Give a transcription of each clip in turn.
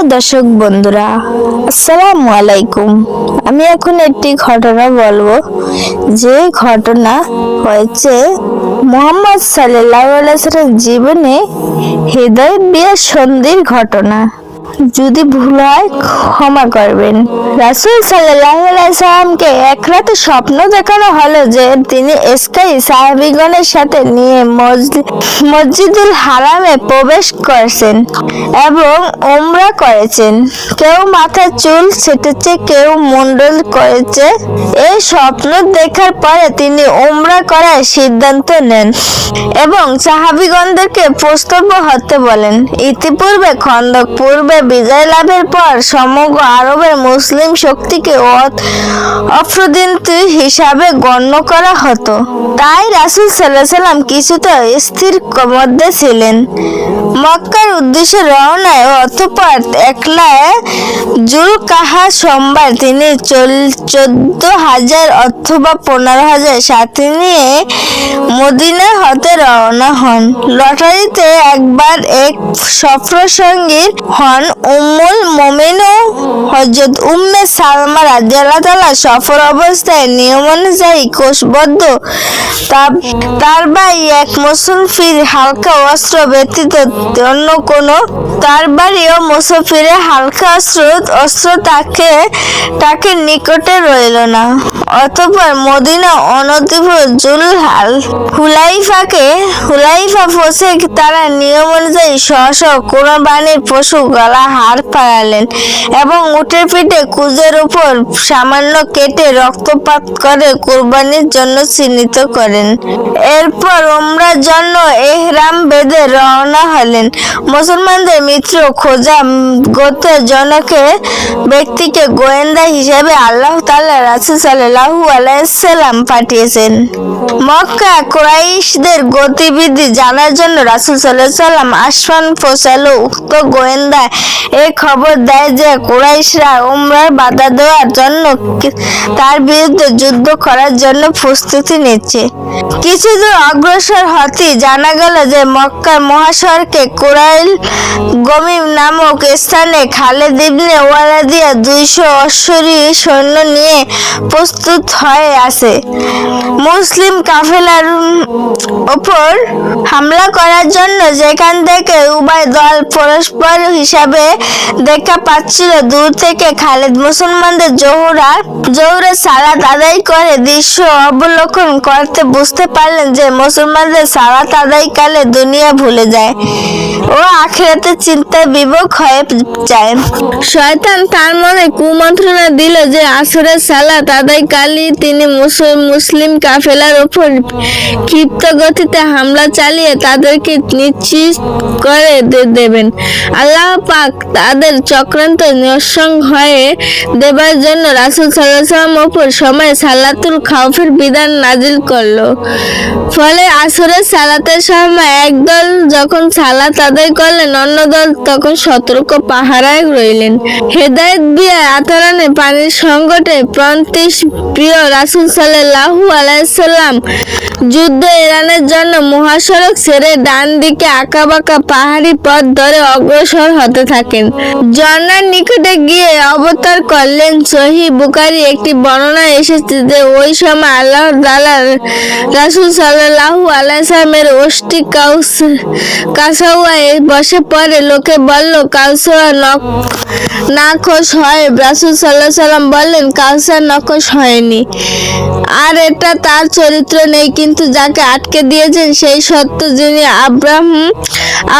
প্রিয় দর্শক বন্ধুরা, আসসালামু আলাইকুম। আমি এখন একটি ঘটনা বলব। যে ঘটনা হয়েছে মোহাম্মদ সাল্লাহ আলাইসালের জীবনে হৃদয় বিয়ের সন্ধির ঘটনা। যদি ভুল হয় ক্ষমা করবেন। রাসুল সাল্লামকে এক রাতে স্বপ্ন দেখানো হলো যে তিনি স্কাই সাহাবিগণের সাথে নিয়ে মসজিদুল হারামে প্রবেশ করেছেন এবং ওমরা করেছেন। কেউ মাথার চুল ছেটেছে, কেউ মুন্ডল করেছে। এই স্বপ্ন দেখার পরে তিনি ওমরা করার সিদ্ধান্ত নেন এবং সাহাবিগণদেরকে প্রস্তব্য হতে বলেন। ইতিপূর্বে খন্দক পূর্বে বিজয় লাভের পর সমগ্র আরবের মুসলিম শক্তিকে অপ্রদিন্ত হিসাবে গণ্য করা হতো। তাই রাসুল সাল্লাহ সাল্লাম কিছুটা স্থির মধ্যে ছিলেন। মক্কার উদ্দেশ্যে রওনায় অতঃপর একলায় জুল কাহা সোমবার তিনি চোদ্দ হাজার অথবা পনেরো হাজার সাথে নিয়ে মদিনা হতে রওনা হন। লটারিতে একবার এক সফরসঙ্গী হন উম্মুল মোমিন ও হজরত উম্মে সালমা রাজিয়াল্লাহ তাআলা সফর অবস্থায় নিয়ম অনুযায়ী কোষবদ্ধ। তার ভাই এক মুসলফির হালকা অস্ত্র ব্যতীত অন্য কোনো, তার বাড়িও মুসাফিরের হালকা অস্ত্র অস্ত্র তাকে তাকে নিকটে রইল না। অতঃপর মদিনা অনতিব জুলহাল, হুলাইফাকে, হুলাইফা পৌঁছে তারা নিয়ম অনুযায়ী স্ব স্ব কোরবানির পশু গলা হাড় পাড়ালেন এবং উটের পিঠে কুজের উপর সামান্য কেটে রক্তপাত করে কোরবানির জন্য চিহ্নিত করেন। এরপর ওমরার জন্য এহরাম বেঁধে রওনা হলেন। মুসলমানদের মিত্র খোঁজা গোত্রের জনকে, ব্যক্তিকে গোয়েন্দা হিসেবে আল্লাহ তাআলা রাসূল সাল্লাল্লাহু আলাইহি সাল্লাম পাঠিয়েছেন। মক্কা কুরাইশদের গতিবিধি জানার জন্য রাসূল আলাইহি সাল্লাম আসমান পৌঁছালো। উক্ত গোয়েন্দা এই খবর দেয় যে কুরাইশরা উমরার বাধা দেওয়ার জন্য তার বিরুদ্ধে যুদ্ধ করার জন্য প্রস্তুতি নিচ্ছে। কিছু দূর অগ্রসর হতেই জানা গেল যে মক্কার মহাশহরকে কুরাইল গমিম নামক স্থানে খালেদ ইবনে ওয়ালাদিয়া দুইশো অশ্বরী সৈন্য নিয়ে প্রস্তুত হয়ে আছে। মুসলিম কাফেলার ওপর হামলা করার জন্য যেখান থেকে উভয় দল পরস্পর হিসাবে দেখা পাচ্ছিল। দূর থেকে খালেদ মুসলমানদের জোহরা, জোহরের সালাত আদায় করে দৃশ্য অবলোকন করতে বুঝতে পারলেন যে মুসলমানদের সালাত আদায়কালে দুনিয়া ভুলে যায় ও আখেরাতে চিন্তায় বিভোগ হয়ে যায়। শয়তান তার মনে কুমন্ত্রণা দিল যে আসরের সালাত আদায়কালী তিনি মুসল- মুসলিম কাফেলার উপর ক্ষিপ্ত গতিতে হামলা চালিয়ে তাদেরকে নিশ্চিত করে দেবেন। আল্লাহ পাক তাদের চক্রান্ত নিঃসঙ্গ হয়ে দেবার জন্য রাসুল সাল্লাম ওপর সময় সালাতুল খাউফের বিধান নাজিল করল। ফলে আসরের সালাতের সময় একদল যখন সালাত আদায় করলেন, অন্য দল তখন সতর্ক পাহারায় রইলেন। হেদায়েত বিয়ে আতরানে পানির সংকটে প্রান্তিশ প্রিয় রাসুল সাল্লাহু আলাইসাল্লাম যুদ্ধ এড়ানোর জন্য মহাসড়ক ছেড়ে ডান দিকে আঁকাবাঁকা পাহাড়ি পথ ধরে অগ্রসর হতে থাকেন ঝর্ণার নিকটে গিয়ে অবতার করলেন সহি বুকারি একটি বর্ণনা এসেছে যে ওই সময় আল্লাহ তাআলা রাসূল সাল্লাল্লাহু আলাইহি সাল্লামের ওষ্টি কাউস কাসাওয়ায় বসে পড়ে। লোকে বলল কাউসাওয়া নক নাখোশ হয়। রাসূল সাল্লাল্লাহু সাল্লাম বললেন, কাউসার নকশ হয়নি। আর এটা তার চরিত্র নেই, কিন্তু যাকে আটকে দিয়েছেন সেই সত্য যিনি আব্রাহম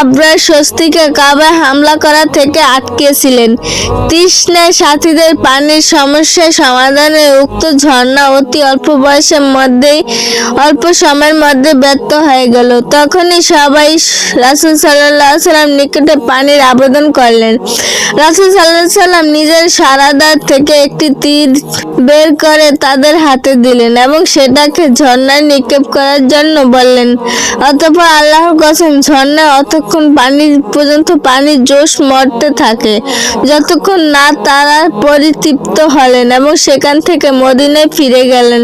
আব্রার স্বস্তিকে কাবায় হামলা করা থেকে আটকেছিলেন। তৃষ্ণায় সাথীদের পানির সমস্যা সমাধানে উক্ত ঝর্ণা অতি অল্প বয়সের মধ্যেই, অল্প সময়ের মধ্যে ব্যর্থ হয়ে গেল। তখনই সবাই রাসুল সাল্লাহ সাল্লাম নিকটে পানির আবেদন করলেন। রাসুল সাল্লাহ সাল্লাম নিজের সারাদার থেকে একটি তীর বের করে তাদের হাতে দিলেন এবং সেটাকে ঝর্ণায় নিক্ষেপ করার জন্য বললেন, অতঃপর আল্লাহর কসম, ঝর্ণায় অতক্ষণ পানি পর্যন্ত পানির জোশ মরতে থাকে। যতক্ষণ না তারা পরিতৃপ্ত হলেন এবং সেখান থেকে মদিনায় ফিরে গেলেন।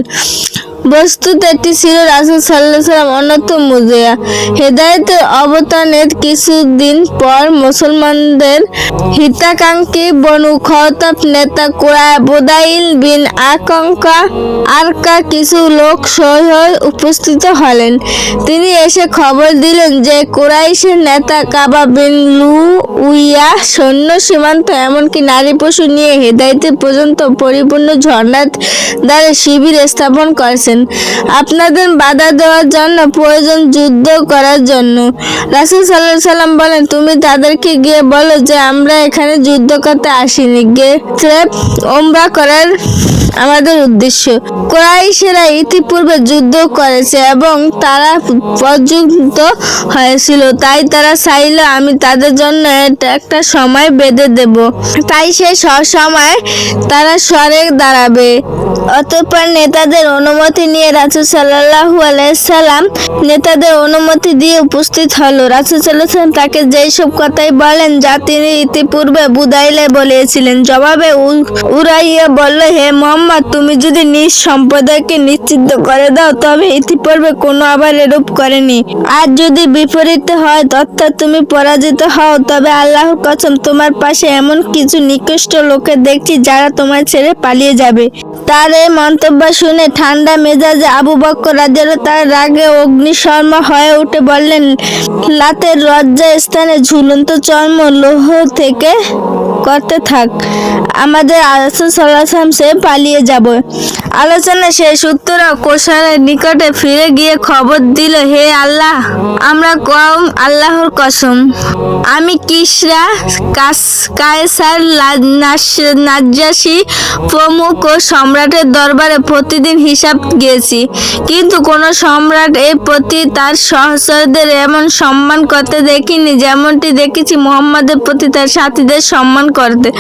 বস্তুত এটি ছিল রাসুল সাল্লাহ সাল্লাম অন্যতম মুজিয়া। হেদায়তের অবতারণের কিছুদিন পর মুসলমানদের হিতাকাঙ্ক্ষী বনু খতাব নেতা কুরা বোদাইল বিন আকাঙ্কা আরকা কিছু লোক সহ উপস্থিত হলেন। তিনি এসে খবর দিলেন যে কোরাইশের নেতা কাবা বিন লু উইয়া সৈন্য সীমান্ত এমনকি নারী পশু নিয়ে হেদায়তে পর্যন্ত পরিপূর্ণ ঝর্ণার দ্বারা শিবির স্থাপন করেছেন। আপনাদের বাধা দেওয়ার জন্য, প্রয়োজন যুদ্ধ করার জন্য। রাসুল সাল্লাহ সাল্লাম বলেন, তুমি তাদেরকে গিয়ে বলো যে, আমরা এখানে যুদ্ধ করতে আসিনি। গিয়ে ওমরা করার আমাদের উদ্দেশ্য। কোরাইশেরা ইতিপূর্বে যুদ্ধ করেছে এবং তারা পর্যন্ত হয়েছিল। তাই তারা চাইলে, আমি তাদের জন্য একটা সময় বেঁধে দেব। তাই সে সময় তারা স্বরে দাঁড়াবে। অতঃপর নেতাদের অনুমতি নিয়ে রাসুল সাল্লাহু আলাইসাল্লাম নেতাদের অনুমতি দিয়ে উপস্থিত হলো। রাসুল সাল্লাম তাকে যেই সব কথাই বলেন যা তিনি ইতিপূর্বে বুদাইলে বলেছিলেন। জবাবে উরাইয়া বলল, হে মোহাম্মদ, তুমি যদি নিজ সম্প্রদায়কে নিশ্চিত করে দাও, তবে ইতিপূর্বে কোনো আবার এরূপ করেনি। আর যদি বিপরীতে হয় অর্থাৎ তুমি পরাজিত হও। তবে আল্লাহ কসম, তোমার পাশে এমন কিছু নিকৃষ্ট লোকে দেখছি যারা তোমার ছেড়ে পালিয়ে যাবে। তার এই মন্তব্য শুনে ঠান্ডা মেজাজে আবু বক্কর তার রাগে অগ্নিশর্মা হয়ে উঠে বললেন, লাতের লজ্জা স্থানে ঝুলন্ত চর্ম লোহ থেকে করতে থাক। আমাদের আলোচনা সাল্লাম সে পালিয়ে যাব। আলোচনা শেষ উত্তর কোষারের নিকটে ফিরে গিয়ে খবর দিল, হে আল্লাহ, আমরা কম আল্লাহর কসম। আমি কিসরা, কাস, কায়সার নাজ্জাসী প্রমুখ ও সম্রাটের দরবারে প্রতিদিন হিসাব গিয়েছি। কিন্তু কোন সম্রাট এর প্রতি তার সহচরদের এমন সম্মান করতে দেখিনি, যেমনটি দেখেছি মোহাম্মদের প্রতি তার সাথীদের সম্মান করতে।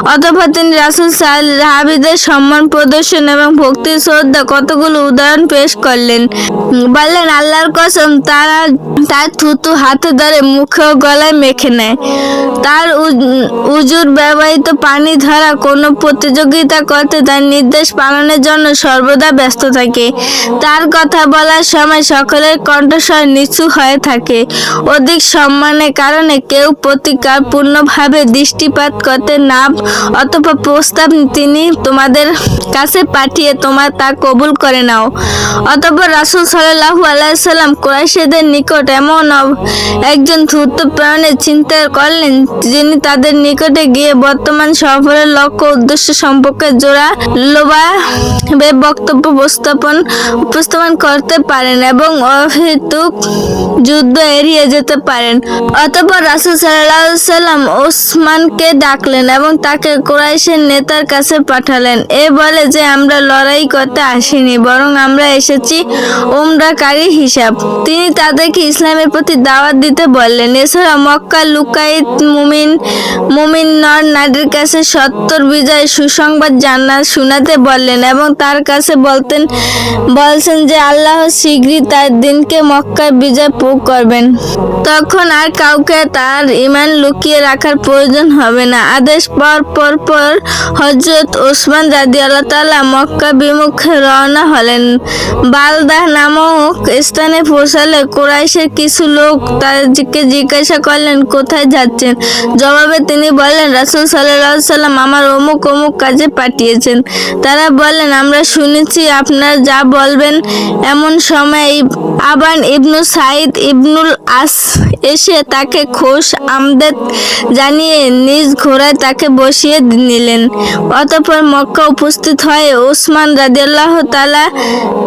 অতঃপর তিনি রাসুল সাহাবিদের সম্মান প্রদর্শন এবং ভক্তি শ্রদ্ধা কতগুলো উদাহরণ পেশ করলেন। বললেন, আল্লাহর কসম, তারা তার থুতু হাতে ধরে মুখে ও গলায় মেখে নেয়। তার উজ- উজুর ব্যবহৃত পানি ধরা কোনো প্রতিযোগিতা করতে তার নির্দেশ পালনের জন্য সর্বদা ব্যস্ত থাকে। তার কথা বলার সময় সকলের কণ্ঠস্বর নিচু হয়ে থাকে। অধিক সম্মানের কারণে কেউ প্রতিকারপূর্ণভাবে দৃষ্টিপাত করতে না অথবা প্রস্তাব তিনি তোমাদের কাছে পাঠিয়ে তোমার তা কবুল করে নাও। অতঃপর রাসুল সাল্লাহু আলাইসাল্লাম কুরাইশেদের নিকট এমন একজন ধূর্ত প্রাণের চিন্তা করলেন যিনি তাদের নিকটে গিয়ে বর্তমান সফরের লক্ষ্য উদ্দেশ্য সম্পর্কে জোড়া লোভাবে বক্তব্য উপস্থাপন উপস্থাপন করতে পারেন এবং অহেতুক যুদ্ধ এড়িয়ে যেতে পারেন। অতঃপর রাসুল সাল্লাহ সাল্লাম ওসমানকে ডাকলেন এবং তাকে কোরাইশের নেতার কাছে পাঠালেন। এ বলে যে, আমরা লড়াই করতে আসিনি, বরং আমরা এসেছি উমরাকারী হিসাব। তিনি তাদেরকে ইসলামের প্রতি দাওয়াত দিতে বললেন। এছাড়া মক্কা লুকাইত মুমিন মুমিন নর নারীর কাছে সত্তর বিজয় সুসংবাদ জানা শোনাতে বললেন এবং তার কাছে বলতেন, বলছেন যে, আল্লাহ শীঘ্রই তার দিনকে মক্কার বিজয় ভোগ করবেন। তখন আর কাউকে তার ইমান লুকিয়ে রাখার প্রয়োজন হবে না। আদেশ পর পর পর হজরত ওসমান রাদি আল্লাহ তালা মক্কা বিমুখে রওনা হলেন। বালদাহ নামক স্থানে পৌঁছালে কোরাইশের কিছু লোক তাদেরকে জিজ্ঞাসা করলেন, কোথায় যাচ্ছেন? জবাবে তিনি বললেন, রাসুল সাল্লাহ সাল্লাম আমার অমুক অমুক কাজে পাঠিয়েছেন। তারা বললেন, আমরা শুনেছি আপনার যা বলবেন এমন সময় আবান ইবনু সাইদ ইবনুল আস এসে তাকে খোশ আমদেদ জানিয়ে নিজ ঘোড়ায় তাকে বসিয়ে নিলেন। অতঃপর মক্কা উপস্থিত হয়ে। ওসমান রাদিয়াল্লাহ তালা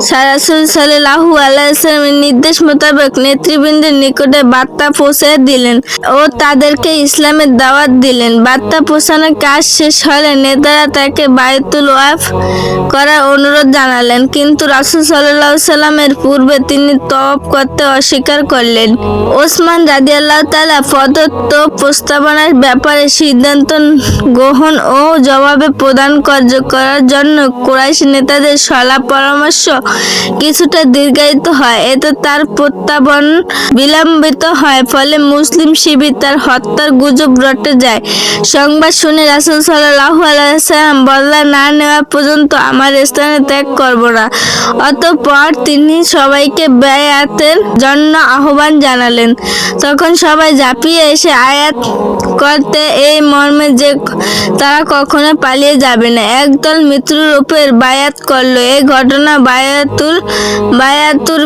সারাসুল সাল্লাহু আলাইসালামের নির্দেশ মোতাবেক নেতৃবৃন্দের নিকটে বার্তা পৌঁছে দিলেন ও তাদেরকে ইসলামের দাওয়াত দিলেন। বার্তা পৌঁছানোর কাজ শেষ হলে নেতারা তাকে বায়তুল ওয়াফ করার অনুরোধ জানালেন। কিন্তু রাসুল সাল্লাহ সাল্লামের পূর্বে তিনি তওয়াফ করতে অস্বীকার করলেন। ওসমান রাদিয়াল্লাহ তালা প্রদত্ত প্রস্তাবনার ব্যাপারে সিদ্ধান্ত সিদ্ধান্ত গ্রহণ ও জবাবে প্রদান কার্য করার জন্য কুরাইশ নেতাদের সলা পরামর্শ কিছুটা দীর্ঘায়িত হয়। এতে তার প্রত্যাবন বিলম্বিত হয়, ফলে মুসলিম শিবির তার হত্যার গুজব রটে যায়। সংবাদ শুনে রাসুল সাল্লাহ আলাইসাল্লাম বদলা না নেওয়া পর্যন্ত আমার স্থানে ত্যাগ করব না। অতঃপর তিনি সবাইকে ব্যয়াতের জন্য আহ্বান জানালেন। তখন সবাই ঝাঁপিয়ে এসে আয়াত করতে এই মর্মে যে তারা কখনো পালিয়ে যাবে না। একদল মৃত্যুরূপের বায়াত করল। এই ঘটনা বায়াতুল, বায়াতুর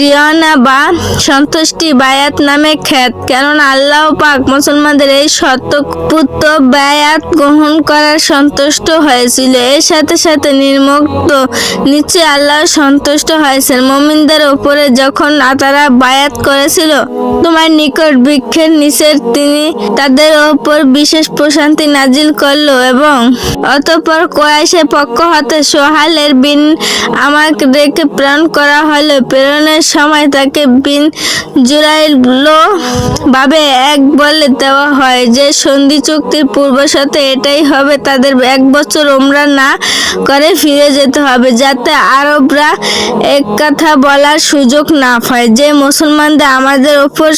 রিয়ানা বা সন্তুষ্টি বায়াত নামে খ্যাত। কেননা আল্লাহ পাক মুসলমানদের এই সত্য পুত্র বায়াত গ্রহণ করার সন্তুষ্ট হয়েছিল। এর সাথে সাথে নির্মুক্ত নিচে আল্লাহ সন্তুষ্ট হয়েছেন। মমিনদের উপরে যখন তারা বায়াত করেছিল, তোমার নিকট বৃক্ষের নিচের তিনি তাদের ওপর বিশেষ প্রশান্তি নাজিল করল এবং অতঃপর কোয়াইশের পক্ষ হতে সোহালের বিন আমাকে রেখে প্রেরণ করা হলো। প্রেরণের সময় তাকে বিন জুরাইলো ভাবে এক বলে দেওয়া হয় যে, সন্ধি চুক্তির পূর্ব সাথে এটাই হবে, তাদের এক বছর ওমরা না করে ফিরে যেতে হবে, যাতে আরবরা এক কথা বলার সুযোগ না পায়। যে মুসলমানদের আমাদের ওপর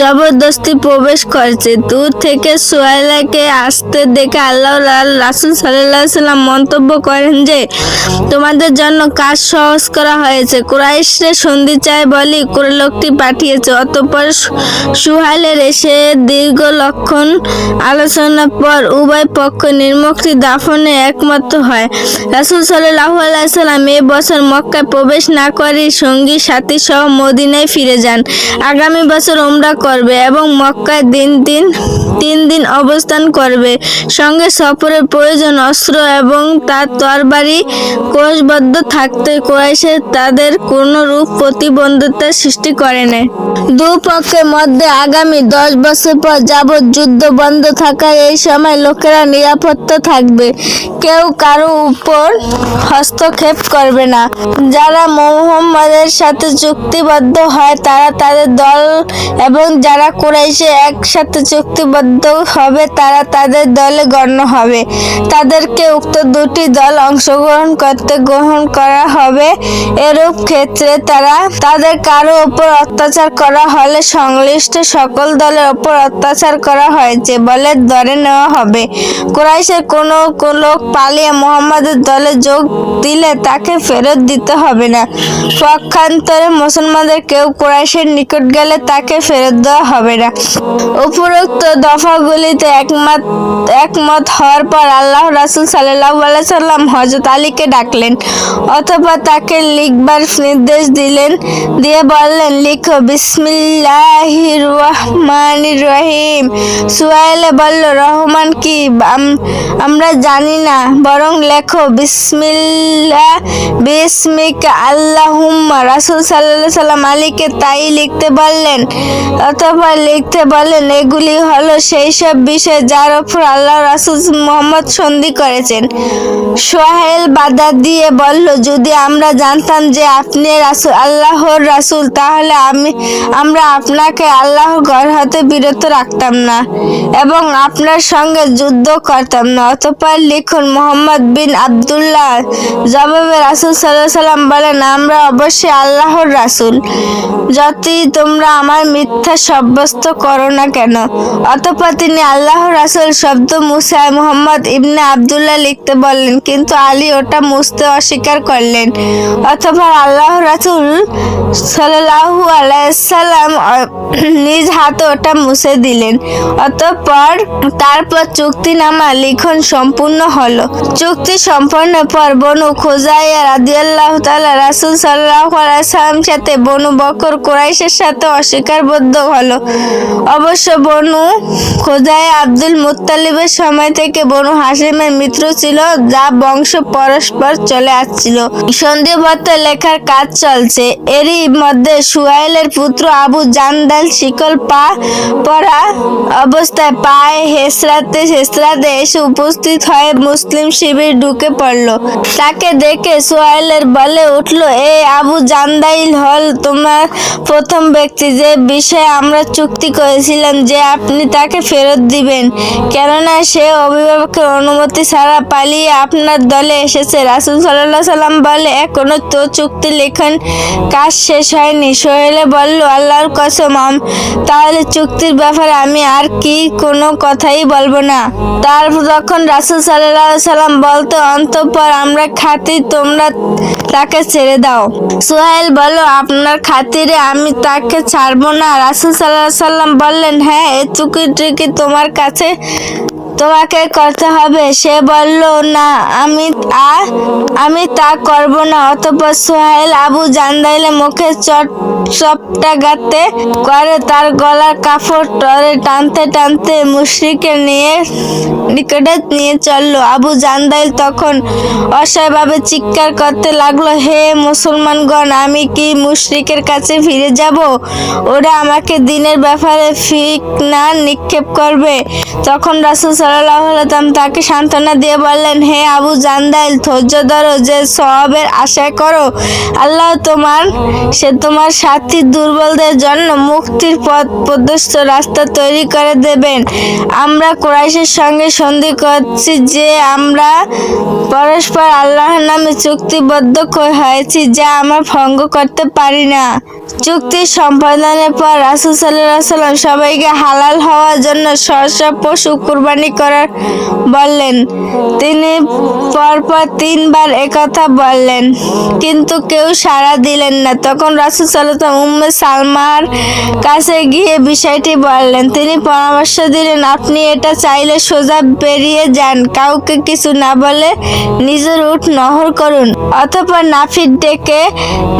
জবরদস্তি প্রবেশ করছে, দূর থেকে সোয়াইলাকে আসতে দেখে আল্লাহ রাসুল সাল্লাহ সাল্লাম মন্তব্য করেন যে, তোমাদের জন্য কাজ সহজ করা হয়েছে। কুরাইশরে সন্ধি চায় বলি লোকটি পাঠিয়েছে। অতঃপর সুহাইলের এসে দীর্ঘ লক্ষণ আলোচনার পর উভয় পক্ষ নির্মুক্তি দাফনে একমত হয়। রাসুল সাল্লাহ আলাইসাল্লাম এ বছর মক্কায় প্রবেশ না করে সঙ্গী সাথী সহ মদিনায় ফিরে যান। আগামী বছর ওমরা করবে এবং মক্কায় দিন দিন তিন দিন অবস্থান করবে। সঙ্গে সফরের প্রয়োজন অস্ত্র এবং তার তরবারি কোষবদ্ধ থাকতে কোরাইশে তাদের কোনো রূপ প্রতিবন্ধকতার সৃষ্টি করে নেয় দুপক্ষের মধ্যে আগামী দশ বছর পর যাবৎ যুদ্ধ বন্ধ থাকায় এই সময় লোকেরা নিরাপত্তা থাকবে। কেউ কারও উপর হস্তক্ষেপ করবে না। যারা মোহাম্মদের সাথে চুক্তিবদ্ধ হয়, তারা তাদের দল এবং যারা কুরাইশে একসাথে চুক্তিবদ্ধ হবে, তারা তাদের দলে গণ্য হবে। তাদেরকে উক্ত দুটি দল অংশগ্রহণ করতে গ্রহণ করা হবে। এরূপ ক্ষেত্রে তারা তাদের কারও উপর অত্যাচার করা হলে সংশ্লিষ্ট সকল দলের উপর অত্যাচার করা হয়েছে বলে ধরে নেওয়া হবে। কোরাইশের কোনো লোক পালিয়ে মোহাম্মদের দলে যোগ দিলে তাকে ফেরত দিতে হবে না। পক্ষান্তরে মুসলমানদের কেউ কোরাইশের নিকট গেলে তাকে ফেরত দেওয়া হবে না। উপরোক্ত দফাগুলিতে একমত একমত হওয়ার পর আল্লাহ রাসুল সাল্লাহ সাল্লাম হজরত আলীকে ডাকলেন, অথবা তাকে লিখবার নির্দেশ দিলেন, দিয়ে বললেন, লিখো, বিসমিল্লাহির রহমানির রহিম। সুয়াইলে বলল, রহমান কি? আমরা জানি না, বরং লেখো বিসমিল্লা বিসমিক, আল্লাহুম্মা। রাসূল সাল্লাল্লাহু সাল্লাম আলীকে তাই লিখতে বললেন, অথবা লিখতে বললেন, এগুলি হলো সেই সব বিষয় যার ওপর আল্লাহ রাসূল মোহাম্মদ সন্ধি করেছেন। সোহেল বাধা দিয়ে বলল, যদি আমরা জানতাম যে আপনি রাসূল, আল্লাহর রাসূল, তাহলে আমি, আমরা আপনাকে আল্লাহর ঘর হতে বিরত রাখতাম না এবং আপনার সঙ্গে যুদ্ধ করতাম না। অতপর লিখুন, মোহাম্মদ বিন আব্দুল্লাহ। জবাবে রাসূল সাল্লাহ সাল্লাম বলেন, আমরা অবশ্যই আল্লাহর রাসূল। যতই তোমরা আমার মিথ্যা সাব্যস্ত করো না কেন, অতঃপর তিনি আল্লাহর রাসুল শব্দ মুসায় মোহাম্মদ ইবনে আব্দুল্লাহ লিখতে বললেন, কিন্তু আলী ওটা মুছতে অস্বীকার করলেন। অথবা আল্লাহ রাসুল সাল্লাল্লাহু আলাইসাল্লাম নিজ হাতে ওটা মুছে দিলেন। অতঃপর তারপর চুক্তিনামা লিখন সম্পূর্ণ হলো। চুক্তি সম্পন্ন পর বনু খোজাইয়া রাদিয়াল্লাহু তাআলা রাসূল সাল্লাল্লাহু আলাইহি সাল্লাম সাথে বনু বকর কোরাইশের সাথে অস্বীকারবদ্ধ হলো। অবশ্য বনু খোজাইয়া আব্দুল মুত্তালিবের সময় থেকে বনু হাসিমের মিত্র ছিল, যা বংশ পরস্পর চলে আসছিল। সন্ধিপত্র লেখার কাজ চলছে। এরই মধ্যে সুয়াইলের পুত্র আবু জান্দাল শিকল পা পরা অবস্থায় পায়ে হেসরাতে হেসরাতে এসে উপস্থিত হয়ে মুসলিম শিবির ঢুকে পড়ল। তাকে দেখে সোয়াইলের বলে উঠল, এ আবু জান্দাইল হল তোমার প্রথম ব্যক্তি। যে বিষয়ে আমরা চুক্তি করেছিলাম যে আপনি তাকে ফেরত দিবেন। কেননা সে অভিভাবকের অনুমতি ছাড়া পালিয়ে আপনার দলে এসেছে। রাসুল সাল্লাহ সাল্লাম বলে এখনও তো চুক্তি লেখন কাজ শেষ হয়নি। সোহেলে বলল, আল্লাহর কসম তাহলে চুক্তির ব্যাপারে আমি আর কি কোনো কথাই বলব না। তার তখন রাসুল সাল্লাহ সাল্লাম বলতো, অন্তঃপর আমরা খাতি তোমরা তাকে ছেড়ে দাও। সোহেল বলল, আপনার খাতিরে আমি তাকে ছাড়বো না। রাসুল সাল্লাহ সাল্লাম বললেন হ্যাঁ এই চুক্তিটি কি তোমার কাছে তোমাকে করতে হবে। সে বলল, না, আমি আমি তা করব না। অতঃপর সোহেল আবু জান্দাইলে মুখে চট চপটা গাতে করে তার গলার কাপড় টরে টানতে টানতে মুশরিকে নিয়ে নিকটে নিয়ে চলল। আবু জান্দাইল তখন অসহায়ভাবে চিৎকার করতে লাগল, হে মুসলমানগণ, আমি কি মুশরিকের কাছে ফিরে যাব? ওরা আমাকে দিনের ব্যাপারে ফিক না নিক্ষেপ করবে? তখন রাসুল আলাইসাল্লাম তাকে সান্ত্বনা দিয়ে বললেন, হে আবু জান্দাইল, ধৈর্য ধরো যে সবের আশা করো। আল্লাহ তোমার, সে তোমার সাথী দুর্বলদের জন্য মুক্তির পথ প্রদস্ত রাস্তা তৈরি করে দেবেন। আমরা কোরাইশের সঙ্গে সন্ধি করছি যে আমরা পরস্পর আল্লাহর নামে চুক্তিবদ্ধ হয়েছি, যা আমরা ভঙ্গ করতে পারি না। চুক্তি সম্পাদনের পর রাসুল সাল্লাহ সাল্লাম সবাইকে হালাল হওয়ার জন্য সহসা পশু কুরবানি করার বললেন। তিনি পরপর তিনবার একথা বললেন, কিন্তু কেউ সাড়া দিলেন না। তখন রাসুল সাল্লাহ উম্মে সালমার কাছে গিয়ে বিষয়টি বললেন, তিনি পরামর্শ দিলেন, আপনি এটা চাইলে সোজা বেরিয়ে যান, কাউকে কিছু না বলে নিজের উঠ নহর করুন, অথবা নাফির ডেকে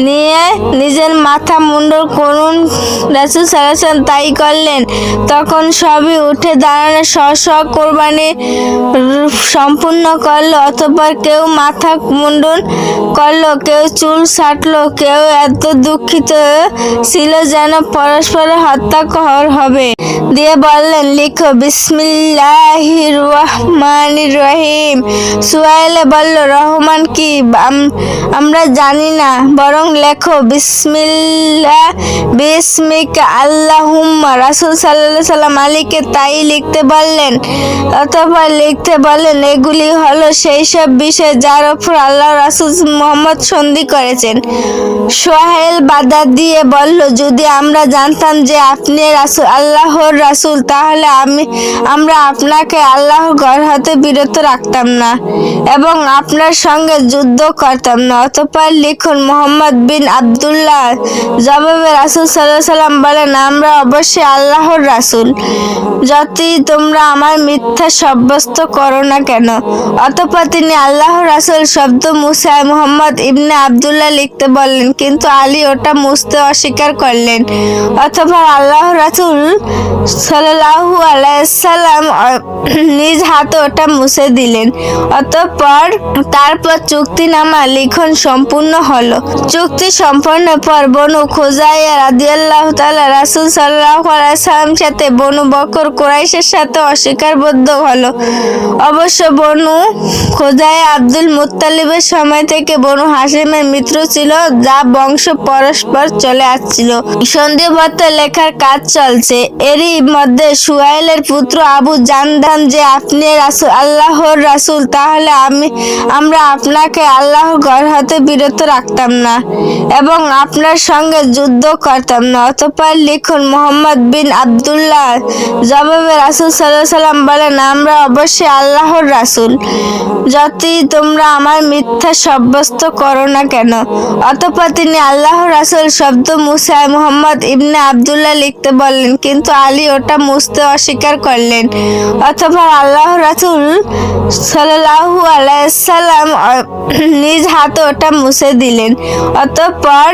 নিয়ে নিজের মাথা মুন্ডল করুন। রাসুল সাল্লাম তাই করলেন। তখন সবই উঠে দাঁড়ানো স্ব কোরবানি সম্পূর্ণ করল অথবা কেউ মাথা মুন্ডন করল, কেউ চুল ছাটলো, কেউ এত দুঃখিত ছিল যেন পরস্পর হত্যা কর হবে। দিয়ে বললেন, লিখো বিসমিল্লাহির রহমানির রহিম সুয়াইলে বলল, রহমান কি? আমরা জানি না। বরং লেখো বিসমিল্লাহ বিসমিক আল্লাহুম্মা। রাসূল সাল্লাল্লাহু সাল্লাম আলীকে তাই লিখতে বললেন অথবা লিখতে বলেন, এগুলি হলো সেই সব বিষয় যার ওপর আল্লাহ রাসূল মোহাম্মদ সন্ধি করেছেন। সোহেল বাদা দিয়ে বলল, যদি আমরা জানতাম যে আপনি রাসূল, আল্লাহর রাসূল, তাহলে আমি, আমরা আপনাকে আল্লাহ ঘর হতে বিরত রাখতাম না এবং আপনার সঙ্গে যুদ্ধ করতাম না। অতঃপর লিখুন, মোহাম্মদ বিন আব্দুল্লাহ। জবাবে রাসূল সাল্লাহ সাল্লাম বলেন, আমরা অবশ্যই আল্লাহর রাসূল। যতই তোমরা আমার মিথ্যা সাব্যস্ত করো না কেন? অতঃপর তিনি আল্লাহ রাসুল শব্দ মুসা মোহাম্মদ ইবনে আব্দুল্লাহ লিখতে বললেন, কিন্তু আলী ওটা মুছতে অস্বীকার করলেন। অথবা আল্লাহ রাসুল সাল্লাহু আলাইসাল্লাম নিজ হাতে ওটা মুছে দিলেন। অতঃপর তারপর চুক্তিনামা লিখন সম্পূর্ণ হলো। চুক্তি সম্পন্ন পর বনু খোজাইয়া রাদিয়াল্লাহু তাআলা রাসূল সাল্লাল্লাহু আলাইহি সাল্লাম সাথে বনু বকর কুরাইশের সাথে অস্বীকারবদ্ধ হলো অবশ্য বনু খোজাইয়া আব্দুল মুত্তালিবের সময় থেকে বনু হাসিমের মিত্র ছিল, যা বংশ পরস্পর চলে আসছিল। সন্ধিপত্র লেখার কাজ চলছে। এরই মধ্যে সুয়াইলের পুত্র আবু জানদান যে, আপনি রাসূল, আল্লাহর রাসূল, তাহলে আমি, আমরা আপনাকে আল্লাহর ঘর হতে বিরত রাখতাম না এবং আপনার সঙ্গে যুদ্ধ করতাম না। অতঃপর লিখুন মোহাম্মদ বিন আব্দুল্লাহ জবাবে রাসুল সাল্লাহ সাল্লাম বলেন আমরা অবশ্যই আল্লাহর রাসূল। যতই তোমরা আমার মিথ্যা সাব্যস্ত করো না কেন? অতঃপর তিনি আল্লাহর রাসূল শব্দ মুসা মোহাম্মদ ইবনে আব্দুল্লাহ লিখতে বললেন, কিন্তু আলী ওটা মুছতে অস্বীকার করলেন। অথবা আল্লাহ রাসূল সাল্লাল্লাহু আলাইসাল্লাম নিজ হাতে ওটা মুছে দিলেন। অতঃপর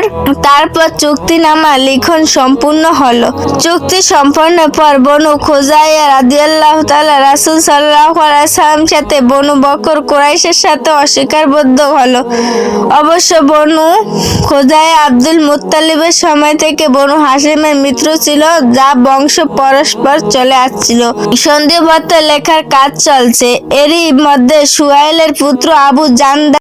তারপর চুক্তিনামা লিখন সম্পূর্ণ হলো। চুক্তি সম্পন্ন পর বনু খোজাইয়া রাদিয়াল্লাহু তাআলা রাসুল সাল্লাহাম সাথে বনু বকর কোরাইশের সাথে অস্বীকারবদ্ধ হলো। অবশ্য বনু খোদায় আব্দুল মুতালিবের সময় থেকে বনু হাসিমের মিত্র ছিল, যা বংশ পরস্পর চলে আসছিল। সন্ধিপত্র লেখার কাজ চলছে। এরই মধ্যে সুয়াইলের পুত্র আবু জান্দা